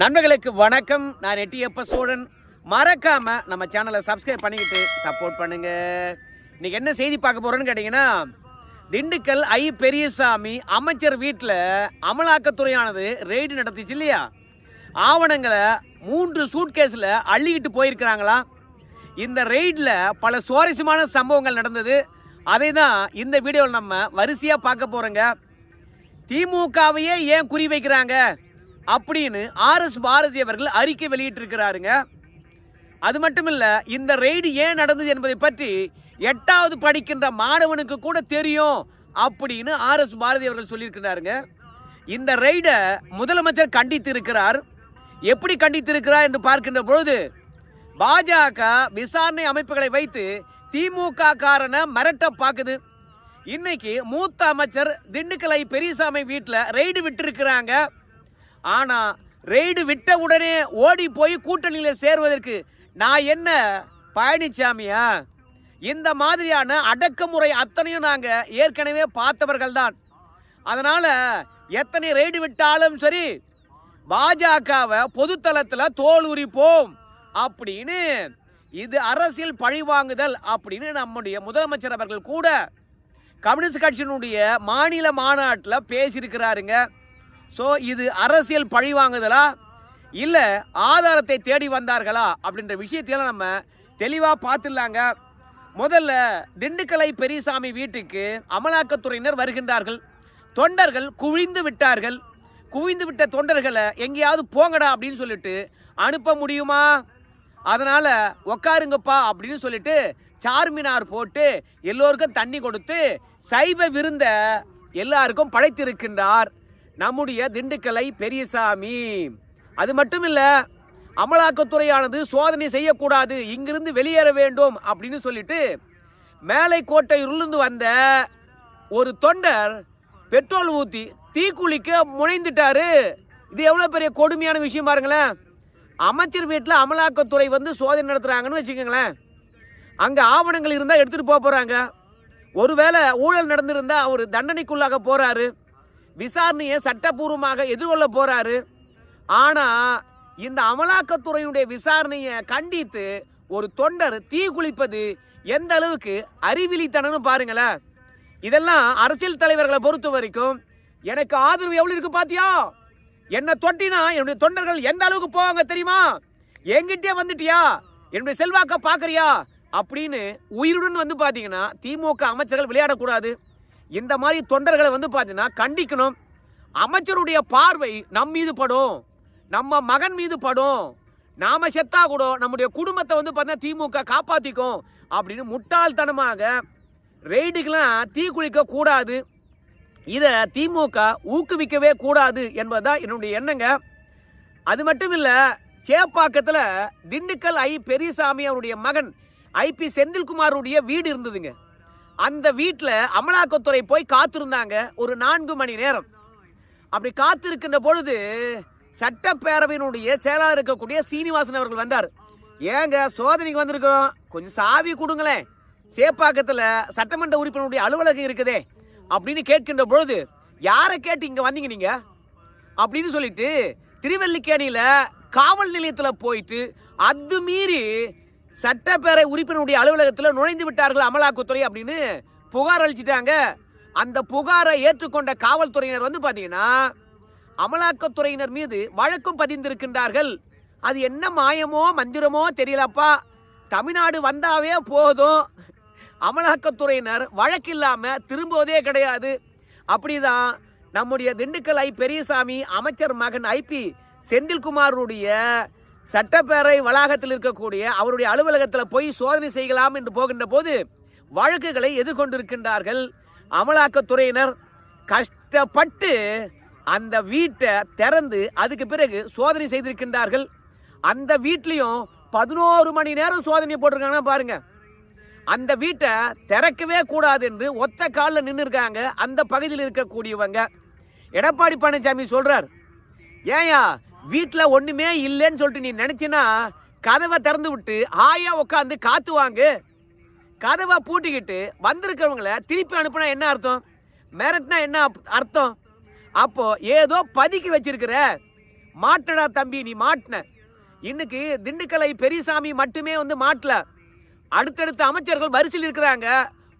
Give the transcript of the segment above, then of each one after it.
நண்பர்களுக்கு வணக்கம். நான் ரெட்டியப்ப சோழன். மறக்காம நம்ம சேனலை சப்ஸ்கிரைப் பண்ணிக்கிட்டு சப்போர்ட் பண்ணுங்க. இன்னைக்கு என்ன செய்தி பார்க்க போறோம்னு கேட்டிங்கன்னா திண்டுக்கல் ஐ பெரியசாமி அமைச்சர் வீட்டில் அமலாக்கத்துறையானது ரெய்டு நடத்திச்சு இல்லையா? ஆவணங்களை மூன்று சூட்கேஸில் அள்ளிக்கிட்டு போயிருக்கிறாங்களா? இந்த ரெய்டில் பல சுவாரஸ்யமான சம்பவங்கள் நடந்தது. அதை தான் இந்த வீடியோவில் நம்ம வரிசையாக பார்க்க போகிறோங்க திமுகவையே ஏன் குறி வைக்கிறாங்க? அப்படின்னு ஆர்எஸ் பாரதி அவர்கள் அறிக்கை வெளியிட்டிருக்கிறாருங்க. அது மட்டும் இல்லை இந்த ரெய்டு ஏன் நடந்தது என்பதை பற்றி எட்டாவது படிக்கின்ற மாணவனுக்கு கூட தெரியும் அப்படின்னு ஆர்எஸ் பாரதி அவர்கள் சொல்லியிருக்கிறாருங்க. இந்த ரெய்டை முதலமைச்சர் கண்டித்து இருக்கிறார் எப்படி கண்டித்திருக்கிறார் என்று பார்க்கின்ற பொழுது பாஜக விசாரணை அமைப்புகளை வைத்து திமுக காரனை மிரட்ட பார்க்குது இன்னைக்கு மூத்த அமைச்சர் திண்டுக்கலை பெரியசாமி வீட்டில் ரெய்டு விட்டிருக்கிறாங்க. ஆனால் ரெய்டு விட்ட உடனே ஓடி போய் கூட்டணியில் சேருவதற்கு நான் என்ன பழனிசாமியா இந்த மாதிரியான அடக்குமுறை அத்தனையும் நாங்கள் ஏற்கனவே பார்த்தவர்கள் தான் அதனால் எத்தனை ரெய்டு விட்டாலும் சரி பாஜகவை பொதுத்தளத்தில் தோல் உரிப்போம் அப்படின்னு இது அரசியல் பழிவாங்குதல் அப்படின்னு நம்முடைய முதலமைச்சர் அவர்கள் கூட கம்யூனிஸ்ட் கட்சியினுடைய மாநில மாநாட்டில் பேசியிருக்கிறாருங்க. ஸோ இது அரசியல் பழி வாங்குதலா? இல்லை ஆதாரத்தை தேடி வந்தார்களா? அப்படின்ற விஷயத்தையெல்லாம் நம்ம தெளிவாக பார்த்துடலாங்க. முதல்ல திண்டுக்கலை பெரியசாமி வீட்டுக்கு அமலாக்கத்துறையினர் வருகின்றார்கள். தொண்டர்கள் குவிந்து விட்டார்கள். குவிந்து விட்ட தொண்டர்களை எங்கேயாவது போங்கடா அப்படின்னு சொல்லிட்டு அனுப்ப முடியுமா? அதனால் உக்காருங்கப்பா அப்படின்னு சொல்லிட்டு சார்மினார் போட்டு எல்லோருக்கும் தண்ணி கொடுத்து சைவ விருந்த எல்லாருக்கும் படைத்திருக்கின்றார். நம்முடைய திண்டுக்கலை பெரியசாமி. அது மட்டும் இல்லை அமலாக்கத்துறையானது சோதனை செய்யக்கூடாது இங்கிருந்து வெளியேற வேண்டும் அப்படின்னு சொல்லிட்டு மேலை கோட்டையிலிருந்து வந்த ஒரு தொண்டர் பெட்ரோல் ஊற்றி தீக்குளிக்க முனைந்துட்டாரு. இது எவ்வளோ பெரிய கொடுமையான விஷயம் பாருங்களேன். அமைச்சர் வீட்டில் அமலாக்கத்துறை வந்து சோதனை நடத்துகிறாங்கன்னு வச்சுக்கோங்களேன். அங்கே ஆவணங்கள் இருந்தால் எடுத்துகிட்டு போக போகிறாங்க ஒருவேளை ஊழல் நடந்திருந்தால் அவர் தண்டனைக்குள்ளாக போகிறாரு விசாரணையை சட்டப்பூர்வமாக எதிர்கொள்ள போகிறாரு ஆனால் இந்த அமலாக்கத்துறையுடைய விசாரணையை கண்டித்து ஒரு தொண்டர் தீ குளிப்பது எந்த அளவுக்கு அறிவிலித்தனம்னு பாருங்களேன். இதெல்லாம் அரசியல் தலைவர்களை பொறுத்த வரைக்கும் எனக்கு ஆதரவு எவ்வளவு இருக்கு பாத்தியா? என்ன தொட்டினா என்னுடைய தொண்டர்கள் எந்த அளவுக்கு போவாங்க தெரியுமா? என்கிட்டயே வந்துட்டியா? என்னுடைய செல்வாக்க பாக்குறியா அப்படின்னு உயிருடன் வந்து பாத்தீங்கன்னா திமுக அமைச்சர்கள் விளையாடக்கூடாது. இந்த மாதிரி தொண்டர்களை வந்து பார்த்தீங்கன்னா கண்டிக்கணும். அமைச்சருடைய பார்வை நம் மீது படும். நம்ம மகன் மீது படும். நாம செத்தா கூட நம்முடைய குடும்பத்தை வந்து பார்த்தீங்கன்னா திமுக காப்பாற்றிக்கும் அப்படின்னு முட்டாள்தனமாக ரெய்டுக்கெல்லாம் தீ குளிக்க கூடாது. இதை திமுக ஊக்குவிக்கவே கூடாது என்பதுதான் என்னுடைய எண்ணங்க. அது மட்டும் இல்லை சேப்பாக்கத்தில் திண்டுக்கல் ஐ பெரியசாமி அவருடைய மகன் ஐபி செந்தில்குமாருடைய வீடு இருந்ததுங்க. அந்த வீட்டில் அமலாக்கத்துறை போய் காத்திருந்தாங்க ஒரு நான்கு மணி நேரம். அப்படி காத்திருக்கின்ற பொழுது சட்டப்பேரவையினுடைய செயலாளர் இருக்கக்கூடிய சீனிவாசன் அவர்கள் வந்தார். ஏங்க சோதனைக்கு வந்திருக்கிறோம். கொஞ்சம் சாவி கொடுங்களேன். சேப்பாக்கத்தில் சட்டமன்ற உறுப்பினருடைய அலுவலகம் இருக்குதே அப்படின்னு கேட்கின்ற பொழுது யாரை கேட்டு இங்கே வந்தீங்க நீங்கள் அப்படின்னு சொல்லிட்டு திருவல்லிக்கேணியில் காவல் நிலையத்தில் போயிட்டு அது மீறி சட்டப்பேரவை உறுப்பினருடைய அலுவலகத்தில் நுழைந்து விட்டார்கள் அமலாக்கத்துறை அப்படின்னு புகார் அளிச்சிட்டாங்க. அந்த புகாரை ஏற்றுக்கொண்ட காவல்துறையினர் வந்து பார்த்தீங்கன்னா அமலாக்கத்துறையினர் மீது வழக்கும் பதிந்திருக்கின்றார்கள். அது என்ன மாயமோ மந்திரமோ தெரியலப்பா. தமிழ்நாடு வந்தாவே போதும். அமலாக்கத்துறையினர் வழக்கில்லாம திரும்புவதே கிடையாது. அப்படிதான் நம்முடைய திண்டுக்கல் ஐ பெரியசாமி அமைச்சர் மகன் ஐபி செந்தில்குமாருடைய சட்டப்பேரவை வளாகத்தில் இருக்கக்கூடிய அவருடைய அலுவலகத்தில் போய் சோதனை செய்யலாம் என்று போகின்ற போது வழக்குகளை எதிர்கொண்டிருக்கின்றார்கள் அமலாக்கத்துறையினர். கஷ்டப்பட்டு அந்த வீட்டை திறந்து அதுக்கு பிறகு சோதனை செய்திருக்கின்றார்கள். அந்த வீட்லேயும் பதினோரு மணி நேரம் சோதனை போட்டிருக்காங்கன்னா பாருங்க. அந்த வீட்டை திறக்கவே கூடாது என்று ஒத்த காலில் நின்று இருக்காங்க அந்த பகுதியில் இருக்கக்கூடியவங்க. எடப்பாடி பழனிசாமி சொல்றார் ஏயா வீட்டில் ஒன்றுமே இல்லைன்னு சொல்லிட்டு நீ நினச்சினா கதவை திறந்து விட்டு ஆயா உட்காந்து காத்து வாங்கு. கதவை பூட்டிக்கிட்டு வந்திருக்கிறவங்கள திருப்பி அனுப்புனா என்ன அர்த்தம்? மிரட்னா என்ன அர்த்தம்? அப்போ ஏதோ பதுக்கி வச்சிருக்கிற. மாட்டடா தம்பி நீ மாட்டின. இன்னைக்கு திண்டுக்கலை பெரியசாமி மட்டுமே வந்து மாட்டல. அடுத்தடுத்த அமைச்சர்கள் வரிசையில் இருக்கிறாங்க.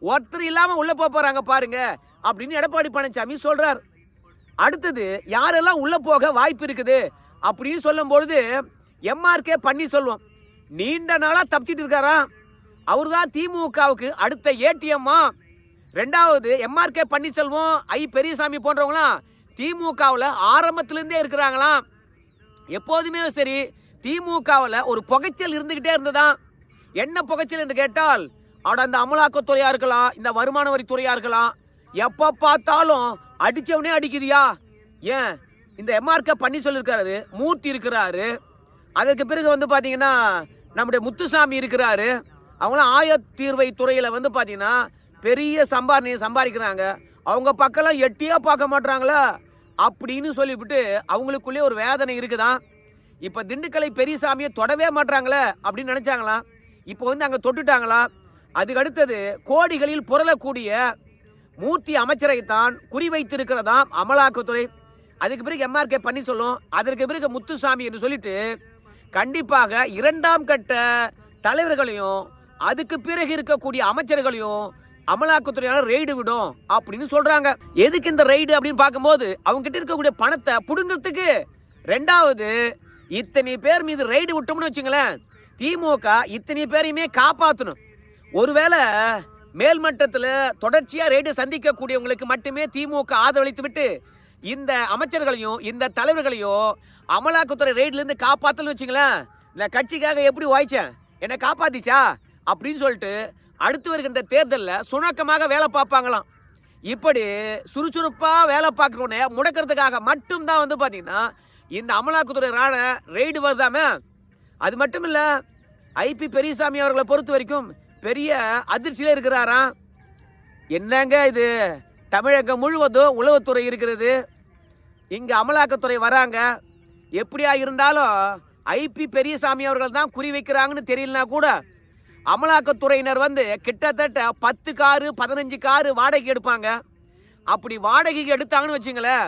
ஒருத்தர் இல்லாம உள்ள போக போறாங்க பாருங்க அப்படின்னு எடப்பாடி பழனிசாமி சொல்றார். அடுத்தது யாரெல்லாம் உள்ள போக வாய்ப்பு இருக்குது? அப்படின்னு சொல்லும் பொழுது எம்ஆர்கே சொல்லுவோம் நீண்ட நாளாக தப்பிச்சிட்டு இருக்காராம் அவர் தான் திமுகவுக்கு அடுத்த ஏடிஎம்மா ரெண்டாவது எம்ஆர்கே பன்னீர்செல்வம் ஐ பெரியசாமி போன்றவங்களாம் திமுகவில் ஆரம்பத்திலேருந்தே இருக்கிறாங்களாம் எப்போதுமே சரி திமுகவில் ஒரு புகைச்சல் இருந்துக்கிட்டே இருந்ததான் என்ன புகைச்சல் என்று கேட்டால் அவட அந்த அமலாக்கத்துறையாக இருக்கலாம் இந்த வருமான வரித்துறையாக இருக்கலாம் எப்போ பார்த்தாலும் அடித்தவனே அடிக்குதியா? ஏன்? இந்த எம்ஆர்கே பண்ணி சொல்லியிருக்காரு மூர்த்தி இருக்கிறாரு. அதற்கு பிறகு வந்து பார்த்தீங்கன்னா நம்முடைய முத்துசாமி இருக்கிறாரு. அவங்களாம் ஆயத்தீர்வை துறையில் வந்து பார்த்தீங்கன்னா பெரிய சம்பாரணையை சம்பாதிக்கிறாங்க. அவங்க பக்கம்லாம் எட்டியாக பார்க்க மாட்றாங்களா? அப்படின்னு சொல்லிவிட்டு அவங்களுக்குள்ளே ஒரு வேதனை இருக்குதான் இப்போ திண்டுக்கலை பெரியசாமியை தொடவே மாட்றாங்களே அப்படின்னு நினச்சாங்களாம் இப்போ வந்து அங்கே தொட்டுட்டாங்களா? அதுக்கு அடுத்தது கோடிகளில் புரளக்கூடிய மூர்த்தி அமைச்சரைத்தான் குறிவைத்திருக்கிறதாம் அமலாக்கத்துறை. அதுக்கு பிறகு எம்ஆர்கே பண்ணி சொல்லும். அதற்கு பிறகு முத்துசாமி என்று சொல்லிட்டு கண்டிப்பாக இரண்டாம் கட்ட தலைவர்களையும் அதுக்கு பிறகு இருக்கக்கூடிய அமைச்சர்களையும் அமலாக்கத்துறையால ரெய்டு விடும் அப்படின்னு சொல்றாங்க. எதுக்கு இந்த ரெய்டு அப்படின்னு பார்க்கும்போது அவங்க கிட்ட இருக்கக்கூடிய பணத்தை புடுங்கிறதுக்கு. ரெண்டாவது இத்தனை பேர் மீது ரெய்டு விட்டோம்னு வச்சுங்களேன் திமுக இத்தனை பேரையுமே காப்பாற்றணும் ஒருவேளை மேல்மட்டத்தில் தொடர்ச்சியாக ரெய்டு சந்திக்கக்கூடியவங்களுக்கு மட்டுமே திமுக ஆதரவளித்து விட்டு இந்த அமைச்சர்களையும் இந்த தலைவர்களையும் அமலாக்கத்துறை ரெய்ட்லேருந்து காப்பாற்றலன்னு வச்சுங்களேன். இந்த கட்சிக்காக எப்படி வாய்ச்சேன் என்னை காப்பாத்திச்சா? அப்படின்னு சொல்லிட்டு அடுத்து வருகின்ற தேர்தலில் சுணக்கமாக வேலை பார்ப்பாங்களாம். இப்படி சுறுசுறுப்பாக வேலை பார்க்குறவனே முடக்கிறதுக்காக மட்டும்தான் வந்து பார்த்தீங்கன்னா இந்த அமலாக்கத்துறை ராண ரெய்டு வருதாமே? அது மட்டும் இல்லை ஐபி பெரியசாமி அவர்களை பொறுத்த வரைக்கும் பெரிய அதிர்ச்சியில் இருக்கிறாராம். என்னங்க இது? தமிழகம் முழுவதும் உளவுத்துறை இருக்கிறது. இங்கே அமலாக்கத்துறை வராங்க. எப்படியா இருந்தாலும் ஐபி பெரியசாமி அவர்கள் தான் குறி வைக்கிறாங்கன்னு தெரியலனா கூட அமலாக்கத்துறையினர் வந்து கிட்டத்தட்ட பத்து காரு பதினஞ்சு காரு வாடகைக்கு எடுப்பாங்க. அப்படி வாடகைக்கு எடுத்தாங்கன்னு வச்சுங்களேன்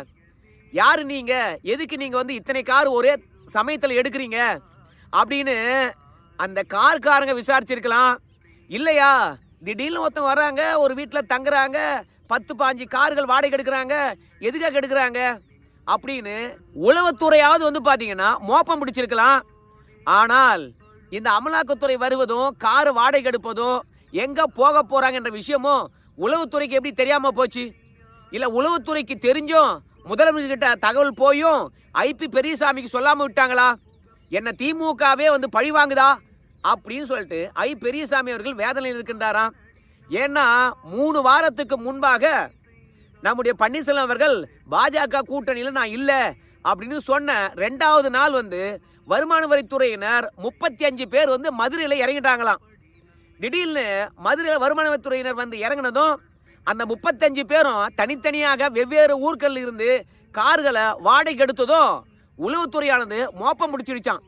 யார் நீங்கள் எதுக்கு நீங்கள் வந்து இத்தனை கார் ஒரே சமயத்தில் எடுக்கிறீங்க? அப்படின்னு அந்த கார்காரங்க விசாரிச்சிருக்கலாம். இல்லையா? திடீர்னு ஒருத்தன் வராங்க ஒரு வீட்டில் தங்குறாங்க பத்து பாஞ்சு கார்கள் வாடகை எடுக்கிறாங்க எதுக்காக எடுக்கிறாங்க? அப்படின்னு உளவுத்துறையாவது வந்து பார்த்தீங்கன்னா மோப்பம் பிடிச்சிருக்கலாம். ஆனால் இந்த அமலாக்கத்துறை வருவதும் காரு வாடகை எடுப்பதும் எங்கே போக போகிறாங்கன்ற விஷயமும் உளவுத்துறைக்கு எப்படி தெரியாமல் போச்சு? இல்லை உளவுத்துறைக்கு தெரிஞ்சும் முதலமைச்சர்கிட்ட தகவல் போயும் ஐபி பெரியசாமிக்கு சொல்லாமல் விட்டாங்களா? என்ன திமுகவே வந்து பழி வாங்குதா? அப்படின்னு சொல்லிட்டு ஐ பெரியசாமி அவர்கள் வேதனையில் இருக்கின்றாராம். ஏன்னா மூணு வாரத்துக்கு முன்பாக நம்முடைய பன்னீர்செல்வம் அவர்கள் பாஜக கூட்டணியில் நான் இல்லை அப்படின்னு சொன்ன ரெண்டாவது நாள் வந்து வருமான வரித்துறையினர் முப்பத்தி அஞ்சு பேர் வந்து மதுரையில் இறங்கிட்டாங்களாம். திடீர்னு மதுரையில் வருமான வரித்துறையினர் வந்து இறங்கினதும் அந்த முப்பத்தஞ்சு பேரும் தனித்தனியாக வெவ்வேறு ஊர்களில் இருந்து கார்களை வாடகைக்கு எடுத்ததும் உளவுத்துறையானது மோப்பம் முடிச்சிடுச்சான்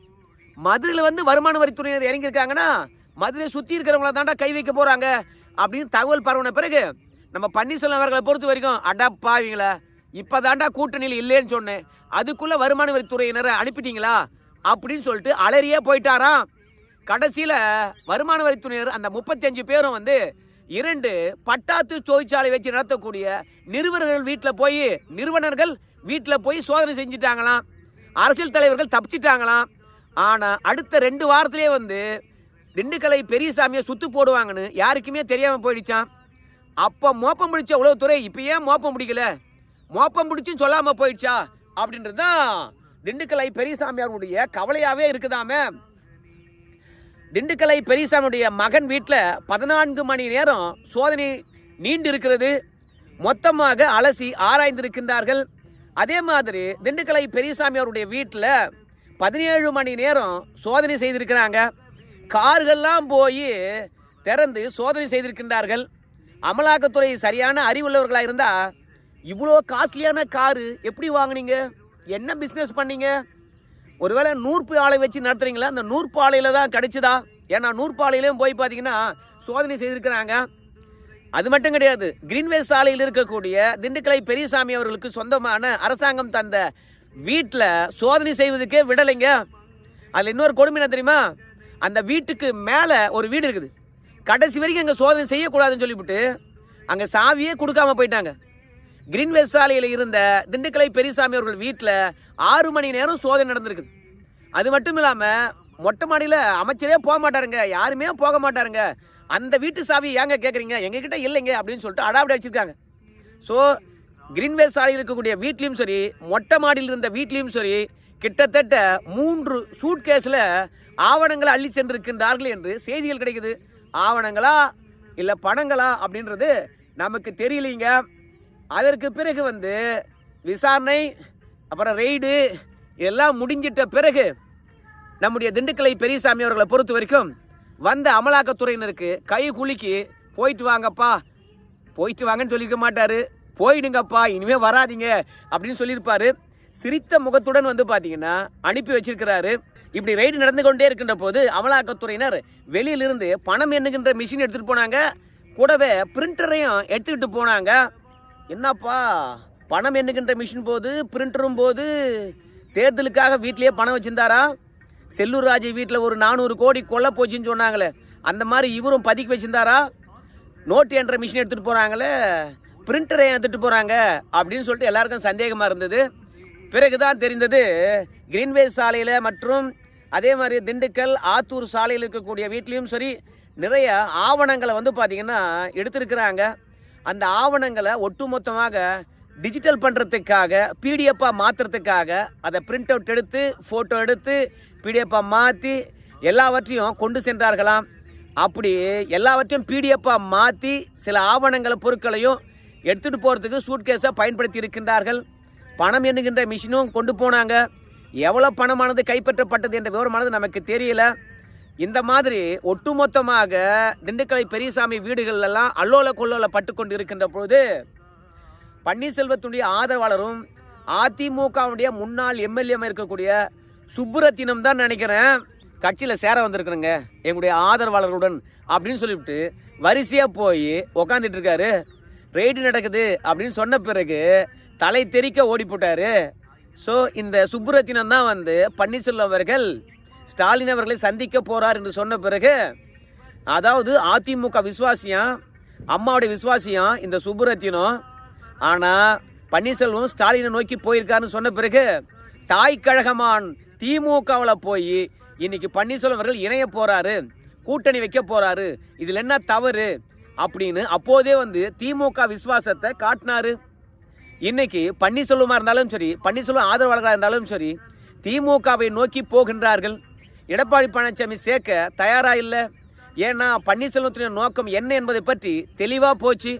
மதுரையில் வந்து வருமான வரித்துறையினர் இறங்கியிருக்காங்கன்னா மதுரையை சுற்றி இருக்கிறவங்கள தாண்டா கை வைக்க போகிறாங்க அப்படின்னு தகவல் பரவின பிறகு நம்ம பன்னீர்செல்வம் அவர்களை பொறுத்த வரைக்கும் அடப்பாவீங்களா இப்போ தாண்டா கூட்டணியில் இல்லைன்னு சொன்னேன். அதுக்குள்ளே வருமான வரித்துறையினரை அனுப்பிட்டீங்களா? அப்படின்னு சொல்லிட்டு அலறியே போயிட்டாராம். கடைசியில் வருமான வரித்துறையினர் அந்த முப்பத்தஞ்சு பேரும் வந்து இரண்டு பட்டாத்து தொழிற்சாலை வச்சு நடத்தக்கூடிய நிறுவனர்கள் வீட்டில் போய் நிறுவனர்கள் வீட்டில் போய் சோதனை செஞ்சுட்டாங்களாம். அரசியல் தலைவர்கள் தப்பிச்சிட்டாங்களாம். ஆனால் அடுத்த ரெண்டு வாரத்திலே வந்து திண்டுக்கலை பெரியசாமியை சுத்து போடுவாங்கன்னு யாருக்குமே தெரியாமல் போயிடுச்சான் அப்போ மோப்பம் பிடிச்ச உளவுத்துறை இப்போ ஏன் மோப்பம் பிடிக்கல? மோப்பம் பிடிச்சுன்னு சொல்லாமல் போயிடுச்சா? அப்படின்றது தான் திண்டுக்கலை பெரியசாமியாருடைய கவலையாகவே இருக்குதாமே. திண்டுக்கலை பெரியசாமியுடைய மகன் வீட்டில் பதினான்கு மணி நேரம் சோதனை நீண்டு இருக்கிறது மொத்தமாக அலசி ஆராய்ந்திருக்கின்றார்கள். அதே மாதிரி திண்டுக்கலை பெரியசாமி அவருடைய வீட்டில் பதினேழு மணி நேரம் சோதனை செய்திருக்கிறாங்க. கார்கள்லாம் போய் திறந்து சோதனை செய்திருக்கின்றார்கள். அமலாக்கத்துறை சரியான அறிவுள்ளவர்களாக இருந்தால் இவ்வளோ காஸ்ட்லியான காரு எப்படி வாங்குனீங்க? என்ன பிஸ்னஸ் பண்ணீங்க? ஒருவேளை நூற்பு ஆலை வச்சு நடத்துறீங்களா? அந்த நூற்பு ஆலையில் தான் கிடைச்சதா? ஏன்னா நூற்பு ஆலையிலையும் போய் பார்த்தீங்கன்னா சோதனை செய்திருக்கிறாங்க. அது மட்டும் கிடையாது கிரீன்வே சாலையில் இருக்கக்கூடிய திண்டுக்கலை பெரியசாமி அவர்களுக்கு சொந்தமான அரசாங்கம் தந்த வீட்டில் சோதனை செய்வதுக்கே விடலைங்க. அதில் இன்னொரு கொடுமை என்ன தெரியுமா? அந்த வீட்டுக்கு மேலே ஒரு வீடு இருக்குது. கடைசி வரைக்கும் அங்கே சோதனை செய்யக்கூடாதுன்னு சொல்லிவிட்டு அங்கே சாவியே கொடுக்காம போயிட்டாங்க. கிரீன்வே சாலையில் இருந்த திண்டுக்கலை பெரியசாமி அவர்கள் வீட்டில் ஆறு மணி நேரம் சோதனை நடந்திருக்குது. அது மட்டும் இல்லாமல் மொட்டை மாடியில் அமைச்சரே போக மாட்டாருங்க யாருமே போக மாட்டாருங்க. அந்த வீட்டு சாவி ஏங்க கேட்குறீங்க எங்ககிட்ட இல்லைங்க அப்படின்னு சொல்லிட்டு அடாப்ட் அடிச்சிருக்காங்க. ஸோ கிரீன்வே சாலையில் இருக்கக்கூடிய வீட்லேயும் சரி மொட்டை மாடியில் இருந்த வீட்லேயும் சரி கிட்டத்தட்ட மூன்று சூட் கேஸில் ஆவணங்களை அள்ளி சென்றிருக்கின்றார்கள் என்று செய்திகள் கிடைக்குது. ஆவணங்களா இல்லை பணங்களா அப்படின்றது நமக்கு தெரியலைங்க. அதற்கு பிறகு வந்து விசாரணை அப்புறம் ரெய்டு எல்லாம் முடிஞ்சிட்ட பிறகு நம்முடைய திண்டுக்கலை பெரியசாமி அவர்களை பொறுத்த வரைக்கும் வந்த அமலாக்கத்துறையினருக்கு கை குலுக்கி போயிட்டு வாங்கப்பா போயிட்டு வாங்கன்னு சொல்லியிருக்க மாட்டார். போயிடுங்கப்பா இனிமேல் வராதீங்க. அப்படின்னு சொல்லியிருப்பார். சிரித்த முகத்துடன் வந்து பார்த்தீங்கன்னா அனுப்பி வச்சிருக்கிறாரு. இப்படி ரைடு நடந்து கொண்டே இருக்கின்ற போது அமலாக்கத்துறையினர் வெளியிலிருந்து பணம் எண்ணுகின்ற மிஷின் எடுத்துகிட்டு போனாங்க. கூடவே பிரிண்டரையும் எடுத்துக்கிட்டு போனாங்க. என்னப்பா? பணம் எண்ணுகின்ற மிஷின் போது பிரிண்டரும் போது தேர்தலுக்காக வீட்டிலேயே பணம் வச்சிருந்தாரா? செல்லூர் ராஜு வீட்டில் ஒரு நானூறு கோடி கொல்ல போச்சுன்னு சொன்னாங்களே. அந்த மாதிரி இவரும் பதுக்கி வச்சிருந்தாரா? நோட்டு என்ற மிஷின் எடுத்துகிட்டு போகிறாங்களே பிரிண்டரை எடுத்துகிட்டு போகிறாங்க அப்படின்னு சொல்லிட்டு எல்லாருக்கும் சந்தேகமாக இருந்தது. பிறகுதான் தெரிந்தது கிரீன்வே சாலையில் மற்றும் அதே மாதிரி திண்டுக்கல் ஆத்தூர் சாலையில் இருக்கக்கூடிய வீட்லேயும் சரி நிறைய ஆவணங்களை வந்து பார்த்திங்கன்னா எடுத்திருக்கிறாங்க. அந்த ஆவணங்களை ஒட்டுமொத்தமாக டிஜிட்டல் பண்ணுறதுக்காக பிடிஎஃப்பாக மாற்றுறதுக்காக அதை பிரிண்ட் அவுட் எடுத்து ஃபோட்டோ எடுத்து பிடிஎஃப்பாக மாற்றி எல்லாவற்றையும் கொண்டு சென்றார்களாம். அப்படி எல்லாவற்றையும் பிடிஎஃப்பாக மாற்றி சில ஆவணங்களை பொருட்களையும் எடுத்துகிட்டு போகிறதுக்கு சூட்கேஸை பயன்படுத்தி இருக்கின்றார்கள். பணம் எண்ணுகின்ற மிஷினும் கொண்டு போனாங்க. எவ்வளோ பணமானது கைப்பற்றப்பட்டது என்ற விவரமானது நமக்கு தெரியல. இந்த மாதிரி ஒட்டுமொத்தமாக திண்டுக்கலை பெரியசாமி வீடுகளெல்லாம் அல்லோல கொல்லோல பட்டு கொண்டு இருக்கின்ற பொழுது பன்னீர்செல்வத்துடைய ஆதரவாளரும் அதிமுகவுடைய முன்னாள் எம்எல்ஏமாக இருக்கக்கூடிய சுப்புரத்தினம் தான் நினைக்கிறேன் கட்சியில் சேர வந்திருக்கிறேங்க. எங்களுடைய ஆதரவாளர்களுடன் அப்படின்னு சொல்லிவிட்டு வரிசையாக போய் உக்காந்துட்டு இருக்காரு. ரெய்டு நடக்குது அப்படின்னு சொன்ன பிறகு தலை தெறிக்க ஓடி போட்டாரு. ஸோ இந்த சுப்புரத்தினம் தான் வந்து பன்னீர்செல்வம் அவர்கள் ஸ்டாலின் அவர்களை சந்திக்க போகிறார் என்று சொன்ன பிறகு அதாவது அதிமுக விசுவாசியம் அம்மாவுடைய விசுவாசியம் இந்த சுப்புரத்தினம். ஆனால் பன்னீர்செல்வம் ஸ்டாலினை நோக்கி போயிருக்காருன்னு சொன்ன பிறகு தாய் கழகமான் திமுகவில் போய் இன்னைக்கு பன்னீர்செல்வம் அவர்கள் இணைய போகிறாரு கூட்டணி வைக்க போகிறாரு இதில் என்ன தவறு? அப்படின்னு அப்போதே வந்து திமுக விசுவாசத்தை காட்டினாரு. இன்னைக்கு பன்னீர்செல்வமாக இருந்தாலும் சரி பன்னீர்செல்வம் ஆதரவாளர்களாக இருந்தாலும் சரி திமுகவை நோக்கி போகின்றார்கள். எடப்பாடி பழனிசாமி சேர்க்க தயாராக இல்லை? ஏன்னா பன்னீர்செல்வத்தினுடைய நோக்கம் என்ன என்பதை பற்றி தெளிவாக போச்சு.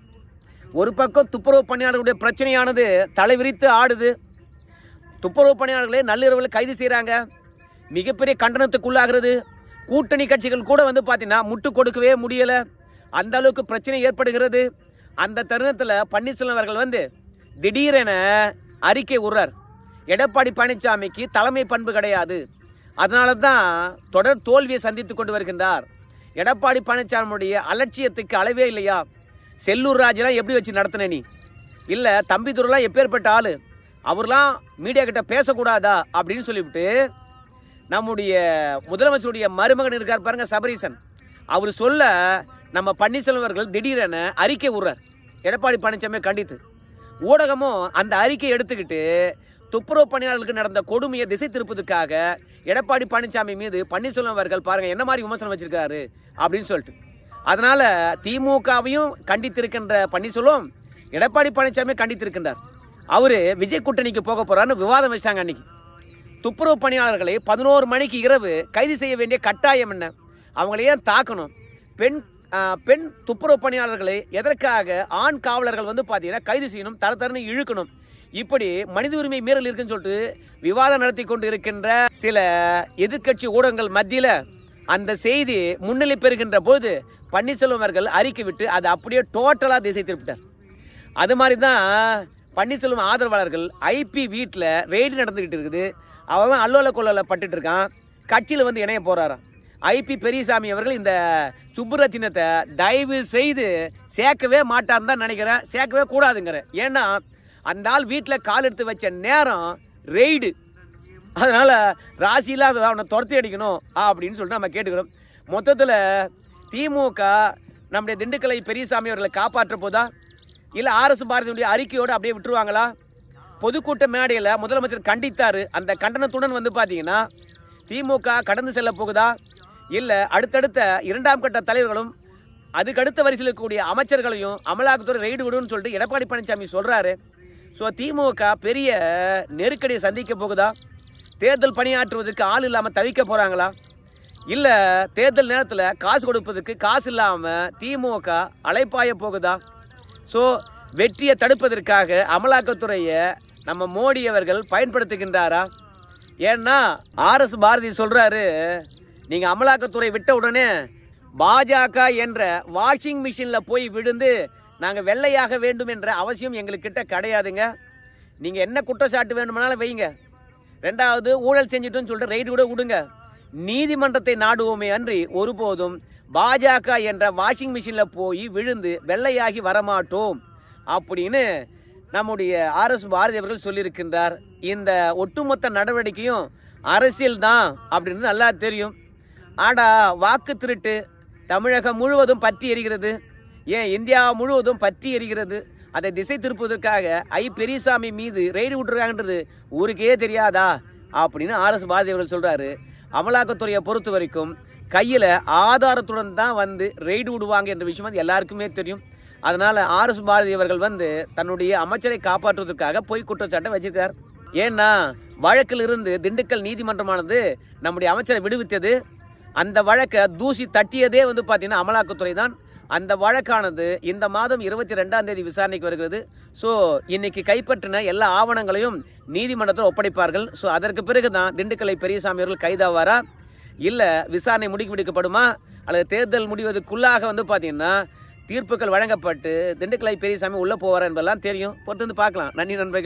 ஒரு பக்கம் துப்புரவு பணியாளர்களுடைய பிரச்சனையானது தலைவிரித்து ஆடுது. துப்புரவு பணியாளர்களை நள்ளிரவில் கைது செய்கிறாங்க மிகப்பெரிய கண்டனத்துக்குள்ளாகிறது. கூட்டணி கட்சிகள் கூட வந்து பார்த்தீங்கன்னா முட்டு கொடுக்கவே முடியலை. அந்த அளவுக்கு பிரச்சனை ஏற்படுகிறது. அந்த தருணத்தில் பன்னீர்செல்வம் அவர்கள் வந்து திடீரென அறிக்கை உர்றார் எடப்பாடி பழனிசாமிக்கு தலைமை பண்பு கிடையாது. அதனால தான் தொடர் தோல்வியை சந்தித்து கொண்டு வருகின்றார். எடப்பாடி பழனிசாமியுடைய அலட்சியத்துக்கு அளவே இல்லையா? செல்லூர் ராஜெலாம் எப்படி வச்சு நடத்தின நீ? இல்லை தம்பிதுரெலாம் எப்பேற்பட்ட ஆள்? அவர்லாம் மீடியா கிட்ட பேசக்கூடாதா? அப்படின்னு சொல்லிவிட்டு நம்முடைய முதலமைச்சருடைய மருமகன் இருக்கார் பாருங்க சபரீசன். அவர் சொல்ல நம்ம பன்னீர்செல்வம் அவர்கள் திடீரென அறிக்கை விடுறார் எடப்பாடி பழனிசாமியை கண்டித்து. ஊடகமும் அந்த அறிக்கையை எடுத்துக்கிட்டு துப்புரவு பணியாளர்களுக்கு நடந்த கொடுமையை திசை திருப்பதுக்காக எடப்பாடி பழனிசாமி மீது பன்னீர்செல்வம் அவர்கள் பாருங்க என்ன மாதிரி விமர்சனம் வச்சிருக்காரு அப்படின்னு சொல்லிட்டு. அதனால திமுகவையும் கண்டித்திருக்கின்ற பன்னீர்செல்வம் எடப்பாடி பழனிசாமியை கண்டித்திருக்கின்றார். அவரு விஜய் கூட்டணிக்கு போக போறாருன்னு விவாதம் வச்சாங்க அன்னைக்கு. துப்புரவு பணியாளர்களை பதினோரு மணிக்கு இரவு கைது செய்ய வேண்டிய கட்டாயம் என்ன? அவங்களையே ஏன் தாக்கணும்? பெண் பெண் துப்புரவு பணியாளர்களை எதற்காக ஆண் காவலர்கள் வந்து பார்த்தீங்கன்னா கைது செய்யணும் தர இழுக்கணும்? இப்படி மனித உரிமை மீறல் இருக்குன்னு சொல்லிட்டு விவாதம் நடத்தி கொண்டு இருக்கின்ற சில எதிர்க்கட்சி ஊடகங்கள் மத்தியில் அந்த செய்தி முன்னிலை பெறுகின்ற போது பன்னீர்செல்வம் அவர்கள் அறிக்கை விட்டு அதை அப்படியே டோட்டலாக திசை திருப்பிட்டார். அது மாதிரி தான் பன்னீர்செல்வம் ஆதரவாளர்கள் ஐபி வீட்டில் ரெய்டு நடந்துக்கிட்டு இருக்குது. அவன் அல்லோல கொல்லல பட்டுட்டு இருக்கான். கட்சியில் வந்து இணைய போகிறாரான் ஐபி பெரியசாமி அவர்கள் இந்த சுப்புரத்தினத்தை தயவு செய்து சேர்க்கவே மாட்டார்னு தான் நினைக்கிறேன். சேர்க்கவே கூடாதுங்கிறேன். ஏன்னா அந்த ஆள் வீட்டில் கால் எடுத்து வச்ச நேரம் ரெய்டு. அதனால் ராசியில் அதை அவனை துரத்தி அடிக்கணும் அப்படின்னு சொல்லிட்டு நம்ம கேட்டுக்கிறோம். மொத்தத்தில் திமுக நம்முடைய திண்டுக்கலை பெரியசாமி அவர்களை காப்பாற்ற போதா? இல்லை ஆர்எஸ் பாரதியுடைய அறிக்கையோடு அப்படியே விட்டுருவாங்களா? பொதுக்கூட்ட மேடையில் முதலமைச்சர் கண்டித்தார். அந்த கண்டனத்துடன் வந்து பார்த்தீங்கன்னா திமுக கடந்து செல்ல போகுதா? இல்லை அடுத்தடுத்த இரண்டாம் கட்ட தலைவர்களும் அதுக்கடுத்த வரிசையில் இருக்கக்கூடிய அமைச்சர்களையும் அமலாக்கத்துறை ரெய்டு விடுன்னு சொல்லிட்டு எடப்பாடி பழனிசாமி சொல்கிறாரு ஸோ திமுக பெரிய நெருக்கடியை சந்திக்க போகுதா? தேர்தல் பணியாற்றுவதற்கு ஆள் இல்லாமல் தவிக்க போகிறாங்களா இல்லை தேர்தல் நேரத்தில் காசு கொடுப்பதற்கு காசு இல்லாமல் திமுக அலைப்பாய போகுதா? ஸோ வெற்றியை தடுப்பதற்காக அமலாக்கத்துறையை நம்ம மோடி அவர்கள் பயன்படுத்துகின்றாரா? ஏன்னா ஆர்எஸ் பாரதி சொல்கிறாரு நீங்கள் அமலாக்கத்துறை விட்ட உடனே பாஜக என்ற வாஷிங் மிஷினில் போய் விழுந்து நாங்கள் வெள்ளையாக வேண்டும் என்ற அவசியம் எங்களுக்கிட்ட கிடையாதுங்க. நீங்கள் என்ன குற்றச்சாட்டு வேண்டுமானாலும் வைங்க. ரெண்டாவது ஊழல் செஞ்சிட்டுன்னு சொல்லிட்டு ரைடு கூட விடுங்க. நீதிமன்றத்தை நாடுவோமே அன்றி ஒருபோதும் பாஜக என்ற வாஷிங் மிஷினில் போய் விழுந்து வெள்ளையாகி வரமாட்டோம் அப்படின்னு நம்முடைய ஆர்எஸ் பாரதி அவர்கள் சொல்லியிருக்கின்றார். இந்த ஒட்டுமொத்த நடவடிக்கையும் அரசியல் தான் அப்படின்னு நல்லா தெரியும். ஆடா வாக்கு திருட்டு. தமிழகம் முழுவதும் பற்றி எறிகிறது ஏன் இந்தியா முழுவதும் பற்றி எறிகிறது அதை திசை திருப்புவதற்காக ஐ பெரியசாமி மீது ரெய்டு விட்டுருக்காங்கன்றது ஊருக்கே தெரியாதா? அப்படின்னு ஆர்எஸ் பாரதி அவர்கள் சொல்கிறாரு அமலாக்கத்துறையை பொறுத்த வரைக்கும் கையில் ஆதாரத்துடன் தான் வந்து ரெய்டு விடுவாங்க என்ற விஷயம் வந்து எல்லாருக்குமே தெரியும். அதனால் ஆர்எஸ் பாரதி அவர்கள் வந்து தன்னுடைய அமைச்சரை காப்பாற்றுவதற்காக பொய் குற்றச்சாட்டை வச்சிருக்கார் ஏன்னா வழக்கில் இருந்து திண்டுக்கல் நீதிமன்றமானது நம்முடைய அமைச்சரை விடுவித்தது. அந்த வழக்கை தூசி தட்டியதே வந்து பார்த்தீங்கன்னா அமலாக்கத்துறை தான். அந்த வழக்கானது இந்த மாதம் இருபத்தி ரெண்டாம் தேதி விசாரணைக்கு வருகிறது. ஸோ இன்னைக்கு கைப்பற்றின எல்லா ஆவணங்களையும் நீதிமன்றத்தில் ஒப்படைப்பார்கள். ஸோ அதற்கு பிறகு தான் திண்டுக்கலை பெரியசாமி அவர்கள் கைதாவாரா? இல்லை விசாரணை முடிக்க முடிக்கப்படுமா அல்லது தேர்தல் முடிவதற்குள்ளாக வந்து பார்த்தீங்கன்னா தீர்ப்புகள் வழங்கப்பட்டு திண்டுக்கலை பெரியசாமி உள்ளே போவார் என்பதெல்லாம் தெரியும். பொறுத்து வந்து பார்க்கலாம். நன்றி நண்பர்கள்.